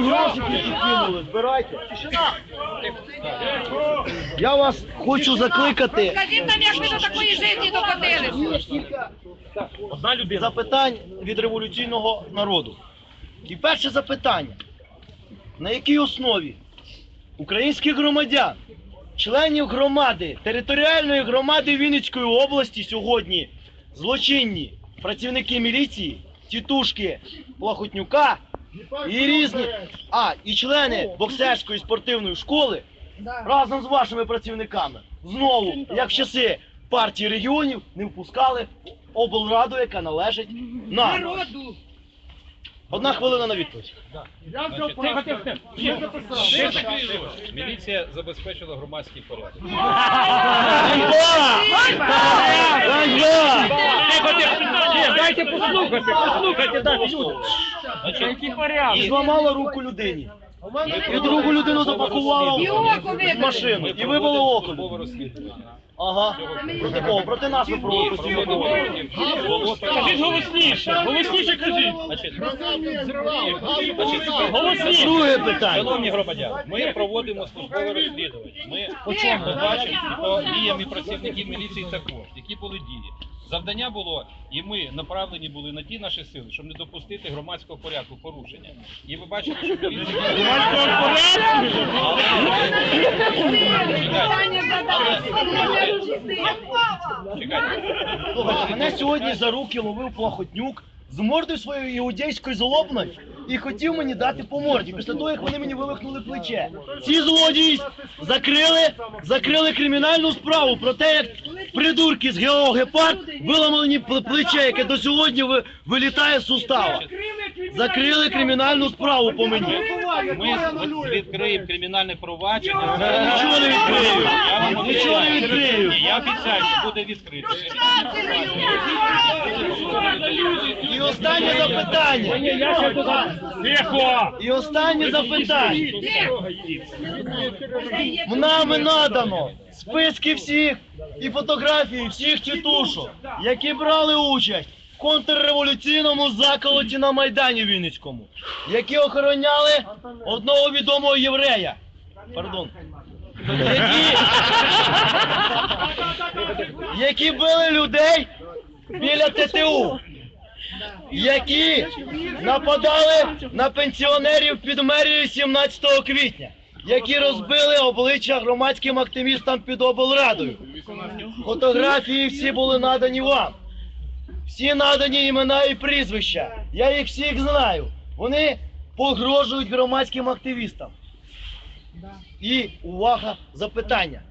гроші збирайте. Я вас хочу закликати. Скажіть нам, як ви до такої житті докотилися? Одна людина. запитань від революційного народу. І перше запитання: на якій основі українських громадян, членів громади, територіальної громади Вінницької області сьогодні злочинні працівники міліції, тітушки Плахотнюка і різні, а і члени боксерської спортивної школи разом з вашими працівниками. Знову, як в часи партії регіонів, не впускали облраду, яка належить нам. Одна хвилина на відповідь. Міліція забезпечила громадський порядок. Дайте послухати, послухайте, дайте люди. І зламала руку людині. І другу людину запакувала в машину. І вибило око. Ага. Проти кого? Проти нас ви проводите. проводимо Кажіть голосніше, голосніше кажіть. Голосніше. Друге питання. Шановні громадяни, ми проводимо службове розслідування. Ми бачимо, що діями працівників міліції також, які були дії. Завдання було, і ми направлені були на ті наші сили, щоб не допустити громадського порядку порушення. І ви бачите, що порядку? Чекайте. Мене сьогодні за руки ловив плахотнюк з мордою своєю іудейською злобною і хотів мені дати по морді, після того, як вони мені вивихнули плече. Ці злодії закрили, закрили кримінальну справу про те, як придурки з ГО «Гепард» виламали мені плече, яке до сьогодні ви- вилітає з сустава. Закрили кримінальну справу по мені. Ми з- відкриємо кримінальне провадження. Нічого не відкрию. Я вам Нічого не відкрию. Ні, Я обіцяю, що буде відкрито. І останнє запитання. Тихо! І останнє запитання. Нами надано списки всіх і фотографії всіх тітушок, які брали участь контрреволюційному заколоті на Майдані Вінницькому, які охороняли одного відомого єврея. Пардон. Які, які били людей біля ТТУ які нападали на пенсіонерів під мерією 17 квітня, які розбили обличчя громадським активістам під облрадою. Фотографії всі були надані вам. Всі надані імена і прізвища. Я їх всіх знаю. Вони погрожують громадським активістам. І увага, запитання.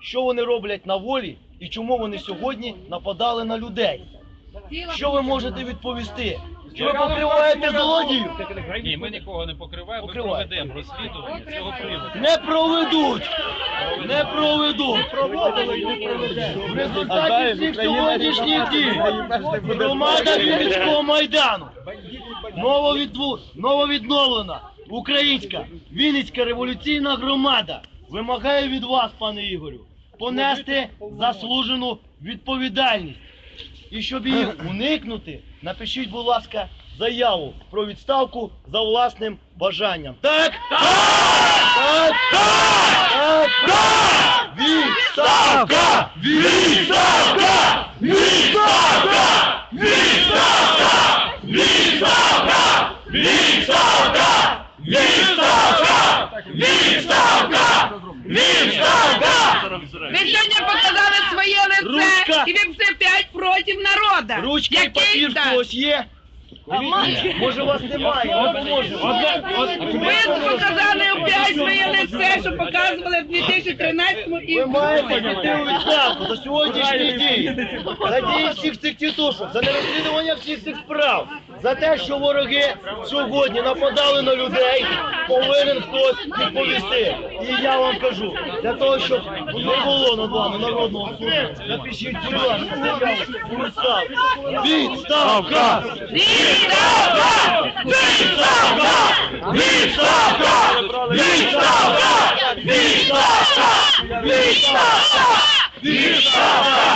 Що вони роблять на волі і чому вони сьогодні нападали на людей? Що ви можете відповісти? Що ви покриваєте злодіїв? Ні, ми нікого не покриваємо, ми Покриваємо. проведемо розслідування цього приводу. Не проведуть! Не проведуть! В результаті всіх сьогоднішніх дій громада Вінницького майдану нововідву- нововідновлена українська Вінницька революційна громада вимагає від вас, пане Ігорю, понести заслужену відповідальність. І щоб її уникнути, напишіть, будь ласка, заяву про відставку за власним бажанням. Так? Так! Так! Так! Відставка! Відставка! Відставка! Відставка! Відставка! Відставка! Відставка! Відставка! Відставка! Показали своє лице Ручка. ви все п'ять проти народу. Ручка і папір в так? когось є? Може вас немає, ми поможемо. Ви показали опять своє лице, що показували в 2013-му і Ви в маєте піти у відставку за сьогоднішні дії. За дії всіх цих тітушок, за нерозслідування всіх цих справ, за те, що вороги сьогодні нападали на людей, повинен хтось відповісти. І я вам кажу, для того, щоб не було над вами народного суду, напишіть, відставку. Відставка! Відставка! Відставка! Відставка! Відставка! Відставка! Відставка! Відставка! Відставка!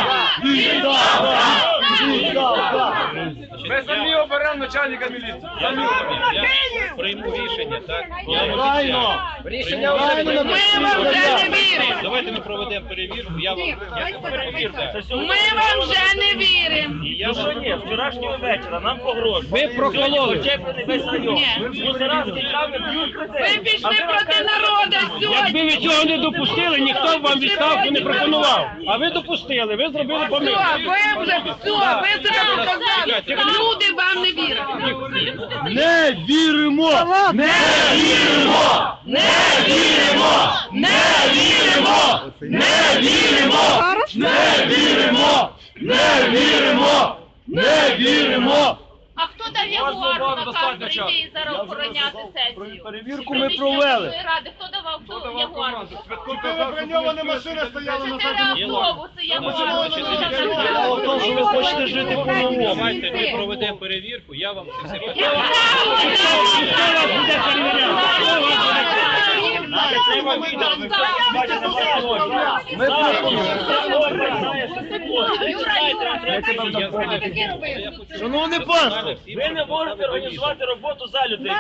Беремо начальника міліції. Я, я прийму рішення, так? Я Правильно. Рішення правильно Ми вам вже не віримо. Давайте ми проведемо перевірку, я вам я. Ми вам вже не віримо. І я Ну що вам ні, вчорашнього вечора нам погрожують. Ви прокололи. Почеплений весь район. Ні. Мусоровські травми б'ють Ви людей. пішли проти народу сьогодні. ви цього не допустили, ніхто б вам відставку не пропонував. А ви допустили, ви зробили Все, помилку. ви вже все, ви себе показали. Люди вам не вірять. Не віримо! Не віримо! Не віримо! Не віримо! Не віримо! Не віримо! Не віримо! Не віримо! Ягуар наказ прийти і зараз охороняти сесію. Перевірку ми провели. Ради. Хто давав хто Ягуар? Броньовані машини стояли на задньому Чотири автобуси, Ягуар. Тому що ви хочете жити по-новому. Давайте ми проведемо перевірку, я вам це все питаю. Хто вас буде перевіряти? Шановний пан, Ви не можете організувати роботу за людей.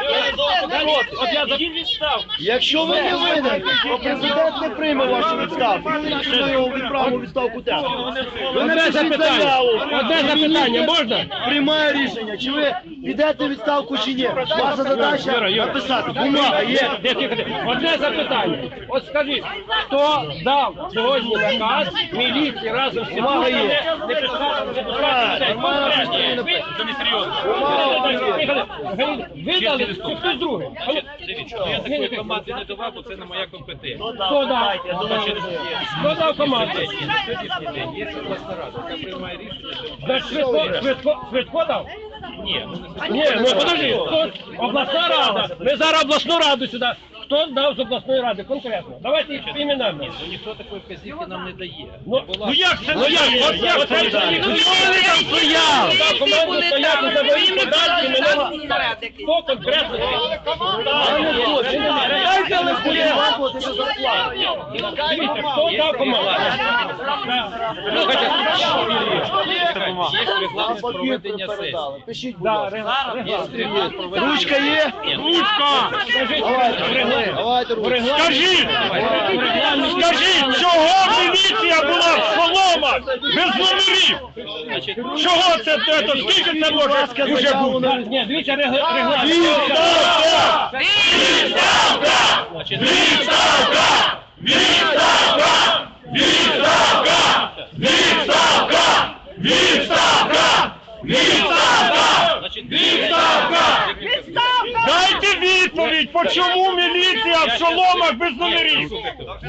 Якщо ви не винен, то президент не прийме вашу відставку. Ми його відправимо відставку теж. Ви Одне запитання. заяву. Одне запитання можна? Приймає рішення, чи ви підете відставку чи ні. Ваша задача написати. Бумага є. Одне запитання. От скажіть, хто дав сьогодні наказ міліції разом з Бумага є. не Це не серйозно. Ви дали, чи хтось другий? Я такої команди не давав, бо це не моя компетенція. Хто дав? Хто дав команду? є обласна рада, яка приймає рішення. Швидко, дав? Ні, ну Ні, ну подожди, обласна рада. Ми зараз обласну раду сюди. Хто дав з обласної ради конкретно? Давайте їх іменами. Ну ніхто такої вказівки нам не дає. Ну, ну як це ну, як? От як це? Ну чого вони там стояли? Та команда стояти за мої подачі, мене хто конкретно? Дайте листу Дивіться, хто дав команду? Слухайте, є регламент проведення сесії. Пишіть, будь ласка. Ручка є? Ручка! Скажіть, Скажіть, скажіть, чого міліція була в соломах без номерів? Чого це, це, це скільки це може вже бути? Ні, дивіться, регламент. значить, значить, Дайте відповідь, по чому соломах без номерів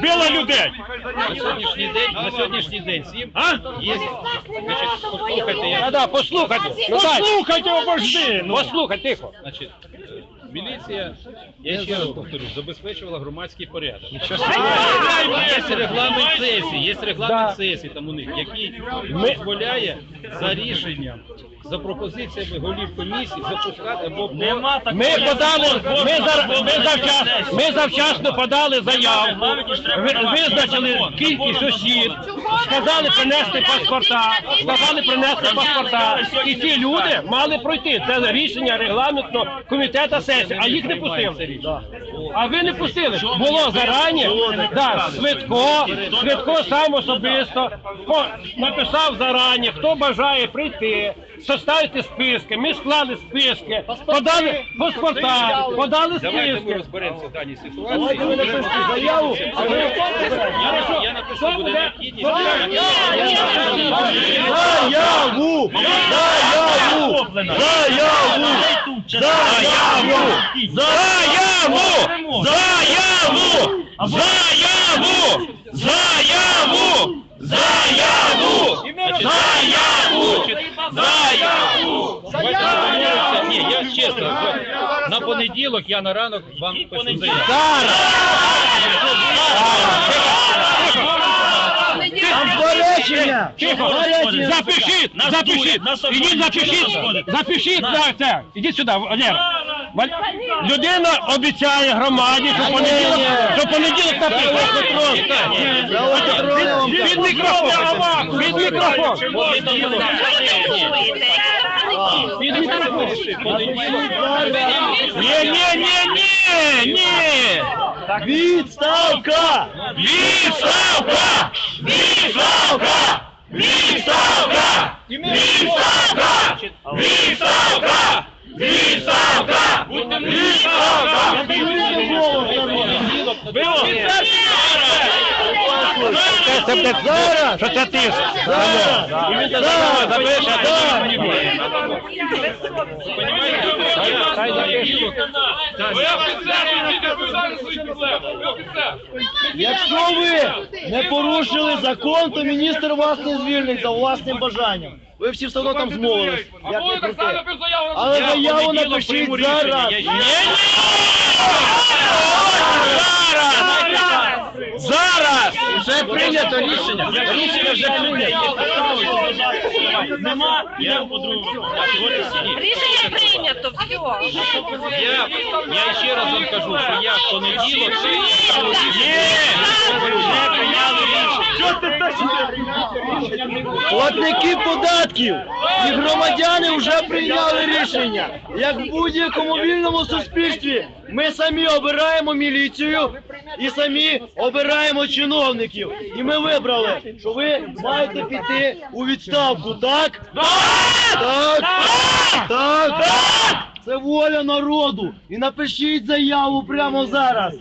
била людей? на сьогоднішній день, на сьогоднішній день сім А? є, значить, послухайте, я, Да, послухайте. Послухайте, обожди. Послухайте, тихо. значить, е, міліція, я ще раз повторюсь, забезпечувала громадський порядок. Є регламент сесії, є регламент сесії там у них, який дозволяє за рішенням, за пропозиціями голів комісії запускати або Ми подали, ми, зар, ми, завчасно, ми завчасно подали заяву, ви- визначили кількість осіб, сказали принести паспорта, сказали принести паспорта. І ці люди мали пройти. Це рішення регламентного комітету сесії, а їх не пустили. А ви не пустили. Було зарані, да, Свитко. Сам особисто написав зарані, хто бажає прийти, составити списки. Ми склали списки, подали паспорта, подали Давайте ми списки. розберемося в даній Давайте ви ситуації. напишете заяву, а ви Я, я напишу, буде необхідність. заяву! Заяву! Заяву! Заяву! Заяву! Заяву! Заяву! Заяву! Заяву! Заяву! Ні, я чесно, на понеділок я на ранок вам пишу заяву. Там заречення! Тихо, запишіть, запишіть, ідіть запишіть, запишіть на. це, ідіть сюди, Валера. Людина обіцяє громаді, що понеділок, що понеділок напише. Під мікрофон, під мікрофон. Ні, ні, ні, ні, ні! Відставка! Відставка! Відставка! Відставка! Відставка! Відставка! Відставка! Відставка! Відставка! Відставка! Що це ти ж? Ви офіцер, ви відповідальні свої Якщо ви не порушили закон, то міністр вас не звільнить за власним бажанням. Ви всі все одно там змовились. А ви заяву. Але заяву напишіть зараз. Ні-ні! Прийнято рішення. Рішення вже прийнято. Нема. Я по-другому. Рішення прийнято, все. Я, я ще раз вам кажу, що я в понеділок рішення. Платники податків і громадяни вже прийняли рішення. Як в будь-якому вільному суспільстві ми самі обираємо міліцію і самі обираємо чиновників. І ми вибрали, що ви маєте піти у відставку, так? Так! Так! Це воля народу. І напишіть заяву прямо зараз.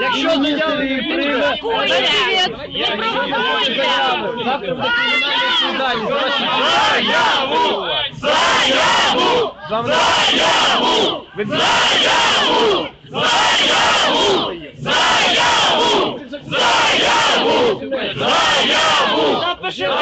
Якщо прийме, Не свідання. Заяву! Заяву! Заяву! Заяву! Заяву! Russia!